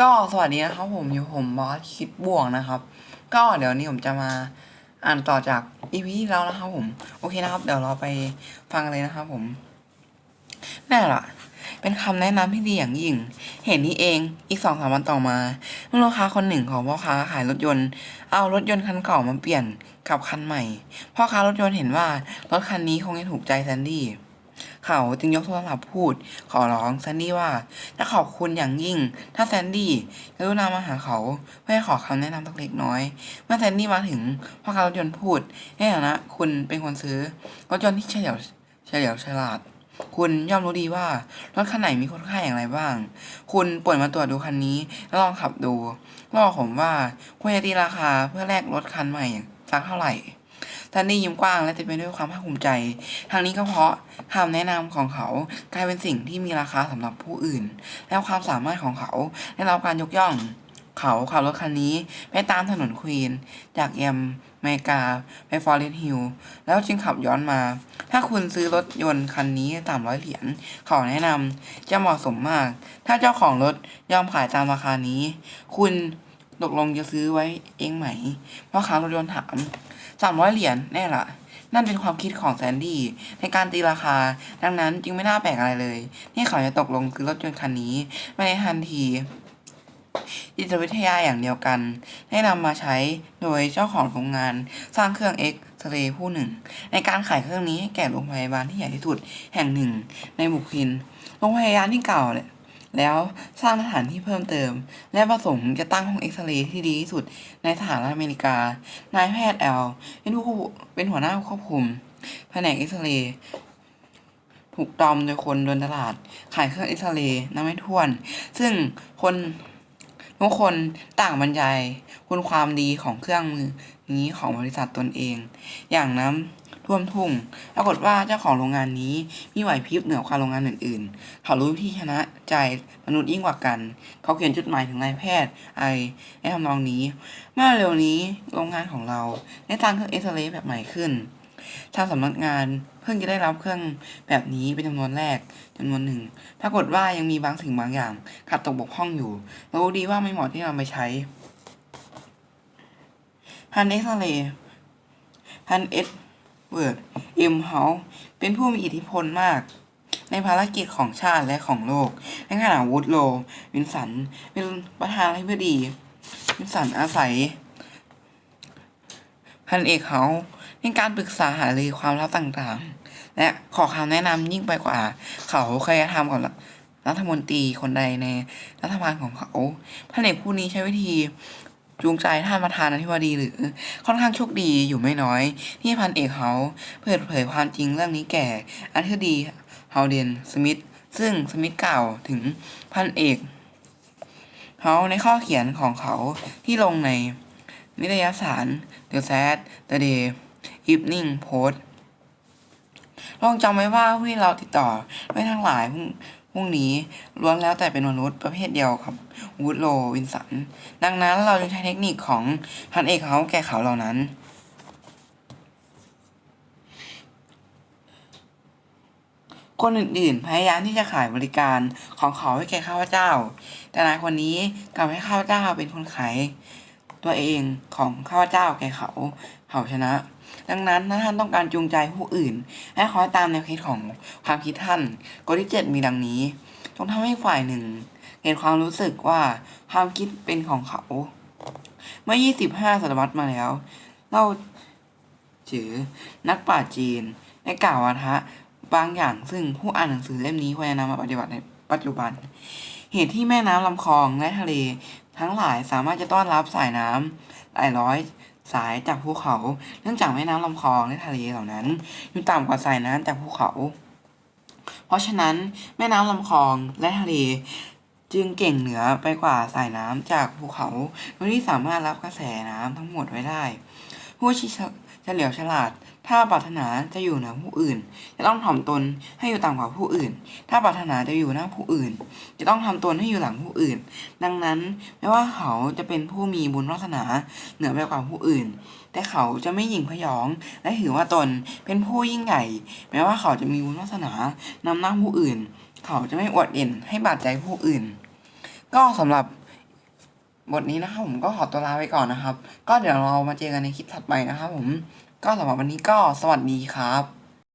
ก็สวัสดีนะครับผมอยู่ผมบอสคิดบวกนะครับ ก็เดี๋ยวนี้ผมจะมาอ่านต่อจากอีพีแล้วนะครับผม โอเคนะครับ เดี๋ยวเราไปฟังเลยนะครับผมแน่ละเป็นคำแนะนำที่ดีอย่างยิ่ง เห็นนี่เองอีกสองสามวันต่อมาเมื่อลูกค้าคนหนึ่งของพ่อค้าขายรถยนต์ เอารถยนต์คันเก่ามาเปลี่ยนกับคันใหม่ พ่อค้ารถยนต์เห็นว่ารถคันนี้คงจะถูกใจแซนดี้ เขาจึงยกโทรศัพท์พูด ขอร้องแซนดี้ว่าจะขอบคุณอย่างยิ่ง ถ้าแซนดี้กรุณามาหาเขาเพื่อขอคำแนะนำสักเล็กน้อย เมื่อแซนดี้มาถึงพ่อค้ารถยนต์พูดในฐานะคุณเป็นคนซื้อรถยนต์ที่เฉลียวเฉลียวฉลาดคุณย่อมรู้ดีว่ารถคันไหนมีคุณค่าอย่างไรบ้าง คุณปวยมาตรวจดูคันนี้แล้วลองขับดูลอกผมว่าควรจะตีราคาเพื่อแลกรถคันใหม่สักเท่าไหร่ แซนดี้ยิ้มกว้างและเต็มไปด้วยความภาคภูมิใจ ทางนี้ก็เพราะคำแนะนำของเขากลายเป็นสิ่งที่มีราคาสำหรับผู้อื่น และความสามารถของเขาได้รับการยกย่อง เขาขับรถคันนี้ไปตามถนนควีน จากแยมเมกาไปฟอร์เรสต์ฮิลล์แล้วจึงขับย้อนมา ถ้าคุณซื้อรถยนต์คันนี้สามร้อยเหรียญเขาแนะนำจะเหมาะสมมาก ถ้าเจ้าของรถยอมขายตามราคานี้ คุณ ตกลงจะซื้อไว้เองไหมพ่อค้ารถยนต์ถามสามร้อยเหรียญแน่ละนั่นเป็นความคิดของแซนดี้ในการตีราคา ดังนั้นจึงไม่น่าแปลกอะไรเลยที่เขาจะตกลงซื้อรถยนต์คันนี้มาในทันทีจิตวิทยาอย่างเดียวกัน ได้นำมาใช้โดยเจ้าของโรงงานสร้างเครื่องเอ็กซเรย์ผู้หนึ่ง ในการขายเครื่องนี้ให้แก่โรงพยาบาลที่ใหญ่ที่สุดแห่งหนึ่ง ในบุคินโรงพยาบาลที่เก่าเนี่ย แล้วสร้างสถานที่เพิ่มเติม และประสงค์จะตั้งห้องเอ็กซเรย์ที่ดีที่สุดในสหรัฐอเมริกา นายแพทย์แอลเป็นผู้เป็นหัวหน้าควบคุม แผนกเอ็กซเรย์ถูกตอมโดยคนเดินตลาด ขายเครื่องเอ็กซเรย์นับไม่ถ้วน ซึ่งคนทุกคนต่างบรรยายคุณความดีของเครื่องมือนี้ของบริษัทตนเอง อย่างน้ำ ท่วมทุ่งปรากฏว่าเจ้าของโรงงานนี้มีไหวพริบเหนือกว่าโรงงานอื่นๆ เขารู้วิธีชนะใจมนุษย์ยิ่งกว่ากัน เขาเขียนจดหมายถึงนายแพทย์ไอในทำนองนี้ เมื่อเร็วนี้โรงงานของเราได้สร้างเครื่องเอ็กซเรย์แบบใหม่ขึ้นทางสำนักงานเพิ่งจะได้รับเครื่องแบบนี้เป็นจำนวนแรกจำนวนหนึ่งปรากฏว่ายังมีบางสิ่งบางอย่างขาดตกบกพร่องอยู่เรารู้ดีว่าไม่เหมาะที่เราไปใช้พันเอ็กซเรย์พันเอ็ด เวิร์ดเอ็มเฮาเป็นผู้มีอิทธิพลมาก ในภารกิจของชาติและของโลก ในขณะวูดโล วินสัน เป็นประธานาธิบดี วินสันอาศัย พันเอกเขาในการปรึกษาหารือความลับต่างๆ และขอคำแนะนำยิ่งไปกว่า เขาเคยทำกับรัฐมนตรีคนใดในรัฐบาลของเขาพันเอกผู้นี้ใช้วิธี จูงใจท่านประธานาธิบดีหรือ ค่อนข้างโชคดีอยู่ไม่น้อย ที่พันเอกเขาเปิดเผยความจริงเรื่องนี้แก่อธิบดีเฮาเดนสมิธซึ่งสมิธกล่าวถึงพันเอกเขาในข้อเขียนของเขาที่ลงในนิตยสาร The Sad The Day Evening Post ลองจำไว้ว่าผู้ที่เราติดต่อไม่ทั้งหลาย พรุ่งนี้ล้วนแล้วแต่เป็นมนุษย์ประเภทเดียวกับวูดโลวินสัน ดังนั้นเราจึงใช้เทคนิคของพันเอกเขาแก่เขาเหล่านั้น คนอื่นๆ พยายามที่จะขายบริการของเขาให้แก่ข้าพเจ้า แต่นายคนนี้กลับให้ข้าพเจ้าเป็นคนขายตัวเองของข้าพเจ้าแก่เขา เขาชนะ ดังนั้นถ้าท่านต้องการจูงใจผู้อื่น ให้คอยตามแนวคิดของความคิดท่านกฎที่เจ็ดมีดังนี้จงทำให้ฝ่ายหนึ่ง เห็นความรู้สึกว่าความคิดเป็นของเขา เมื่อ 25ศตวรรษมาแล้วเราจือนักปราชญ์จีนได้กล่าววาทะบางอย่างซึ่งผู้อ่านหนังสือเล่มนี้ควรจะนำมาปฏิบัติในปัจจุบัน เหตุที่แม่น้ำลำคลองและทะเล ทั้งหลายสามารถจะต้อนรับสายน้ำหลายร้อย สายจากภูเขา เนื่องจากแม่น้ำลำคลองและทะเลเหล่านั้น อยู่ต่ำกว่าสายน้ำจากภูเขา เพราะฉะนั้นแม่น้ำลำคลองและทะเลจึงเก่งเหนือไปกว่าสายน้ำจากภูเขาโดยที่สามารถรับกระแสน้ำทั้งหมดไว้ได้ ผู้ที่เฉลียวฉลาด ถ้าปรารถนาจะอยู่เหนือผู้อื่น จะต้องถ่อมตนให้อยู่ต่ำกว่าผู้อื่น ถ้าปรารถนาจะอยู่หน้าผู้อื่น จะต้องทำตนให้อยู่หลังผู้อื่น ดังนั้นไม่ว่าเขาจะเป็นผู้มีบุญวาสนาเหนือไปกว่าผู้อื่น แต่เขาจะไม่หยิ่งพยอง และถือว่าตนเป็นผู้ยิ่งใหญ่ แม้ว่าเขาจะมีบุญวาสนานำหน้าผู้อื่น เขาจะไม่อวดเด่นให้บาดใจผู้อื่น ก็สำหรับ บทนี้นะครับผมก็ขอตัวลาไปก่อนนะครับ ก็เดี๋ยวเรามาเจอกันในคลิปถัดไปนะครับผมก็สำหรับวันนี้ก็สวัสดีครับ